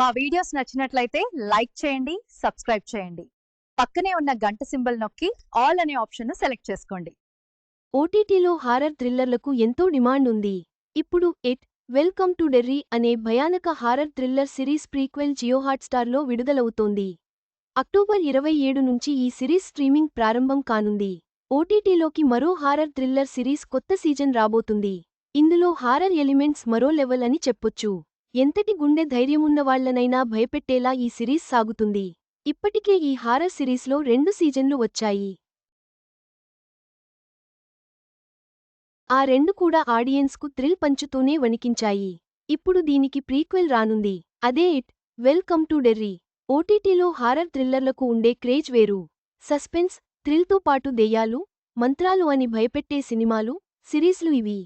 మా వీడియోస్ నచ్చినట్లయితే లైక్ చేయండి సబ్స్క్రైబ్ చేయండి. పక్కనే ఉన్న గంట సింబల్ నొక్కి ఆల్ అనే ఆప్షన్ను సెలెక్ట్ చేసుకోండి. ఓటీటీలో హారర్ థ్రిల్లర్లకు ఎంతో డిమాండ్ ఉంది. ఇప్పుడు ఎట్ వెల్కమ్ టు డెర్రీ అనే భయానక horror thriller series prequel Jio హాట్స్టార్లో విడుదలవుతోంది. అక్టోబర్ ఇరవై ఏడు నుంచి ఈ సిరీస్ స్ట్రీమింగ్ ప్రారంభం కానుంది. ఓటీటీలోకి మరో హారర్ థ్రిల్లర్ సిరీస్ కొత్త సీజన్ రాబోతుంది. ఇందులో హారర్ ఎలిమెంట్స్ మరో లెవెల్ అని చెప్పొచ్చు. ఎంతటి గుండె ధైర్యమున్నవాళ్ళనైనా భయపెట్టేలా ఈ సిరీస్ సాగుతుంది. ఇప్పటికే ఈ హారర్ సిరీస్లో రెండు సీజన్లు వచ్చాయి. ఆ రెండు కూడా ఆడియన్స్కు థ్రిల్ పంచుతూనే వణికించాయి. ఇప్పుడు దీనికి ప్రీక్వెల్ రానుంది. అదే ఇట్ వెల్కమ్ టు డెర్రీ. ఓటీటీలో హారర్ థ్రిల్లర్లకు ఉండే క్రేజ్ వేరు. సస్పెన్స్ థ్రిల్తో పాటు దెయ్యాలు మంత్రాలు అని భయపెట్టే సినిమాలు సిరీస్లు ఇవి.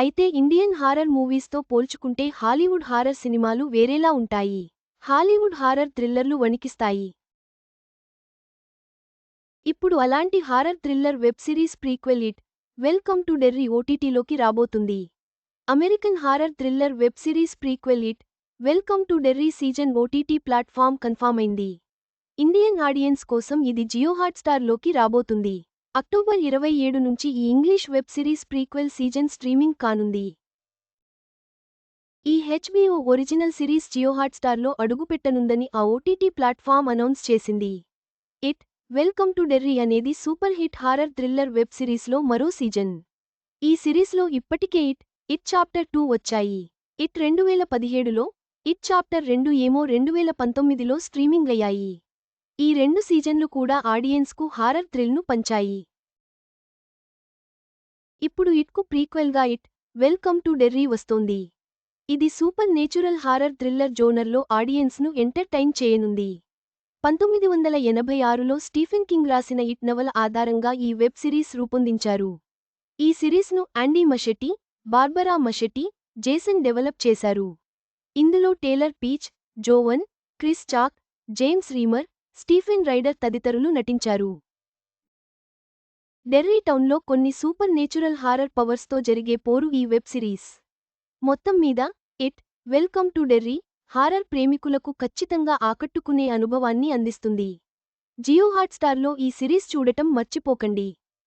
అయితే ఇండియన్ హారర్ మూవీస్తో పోల్చుకుంటే హాలీవుడ్ హారర్ సినిమాలు వేరేలా ఉంటాయి. హాలీవుడ్ హారర్ థ్రిల్లర్లు వణికిస్తాయి. ఇప్పుడు అలాంటి horror thriller web series prequel it. Welcome to Derry ఓటీటీలోకి రాబోతుంది. American horror thriller web series prequel it. Welcome to Derry season OTT platform confirm అయింది. ఇండియన్ ఆడియన్స్ కోసం ఇది జియో హాట్స్టార్లోకి రాబోతుంది. అక్టోబర్ ఇరవై ఏడు నుంచి ఈ English web series prequel season streaming కానుంది. ఈ హెచ్బీఓ ఒరిజినల్ సిరీస్ జియో హాట్స్టార్లో అడుగుపెట్టనుందని ఆ ఓటీటీ ప్లాట్ఫామ్ అనౌన్స్ చేసింది. ఇట్ వెల్కమ్ టు డెర్రీ అనేది super hit horror thriller web సిరీస్లో మరో సీజన్. ఈ సిరీస్లో ఇప్పటికే ఇట్ ఇట్ చాప్టర్ టూ వచ్చాయి. ఇట్ రెండు వేల పదిహేడులో ఇట్ చాప్టర్ రెండు ఏమో రెండు వేల పంతొమ్మిదిలో స్ట్రీమింగ్ అయ్యాయి. ఈ రెండు సీజన్లు కూడా ఆడియన్స్కు హారర్ థ్రిల్ను పంచాయి. ఇప్పుడు ఇట్కు ప్రీక్వెల్గా ఇట్ వెల్కమ్ టు డెర్రీ వస్తోంది. ఇది సూపర్ నేచురల్ హారర్ థ్రిల్లర్ జోనర్లో ఆడియన్స్ను ఎంటర్టైన్ చేయనుంది. పంతొమ్మిది వందల ఎనభై ఆరులో స్టీఫెన్ కింగ్ రాసిన ఇట్ నవల ఆధారంగా ఈ వెబ్ సిరీస్ రూపొందించారు. ఈ సిరీస్ను Andy Muschietti Barbara Muschietti Jason develop చేశారు. ఇందులో Taylor Paige Jovan Chris Chalk James Remar Stephen Rider తదితరులు నటించారు. డెర్రీ టౌన్లో కొన్ని సూపర్ నేచురల్ హారర్ పవర్స్తో జరిగే పోరు ఈ వెబ్ సిరీస్. మొత్తం మీద it welcome to Derry horror ప్రేమికులకు ఖచ్చితంగా ఆకట్టుకునే అనుభవాన్ని అందిస్తుంది. జియో హాట్స్టార్లో ఈ సిరీస్ చూడటం మర్చిపోకండి.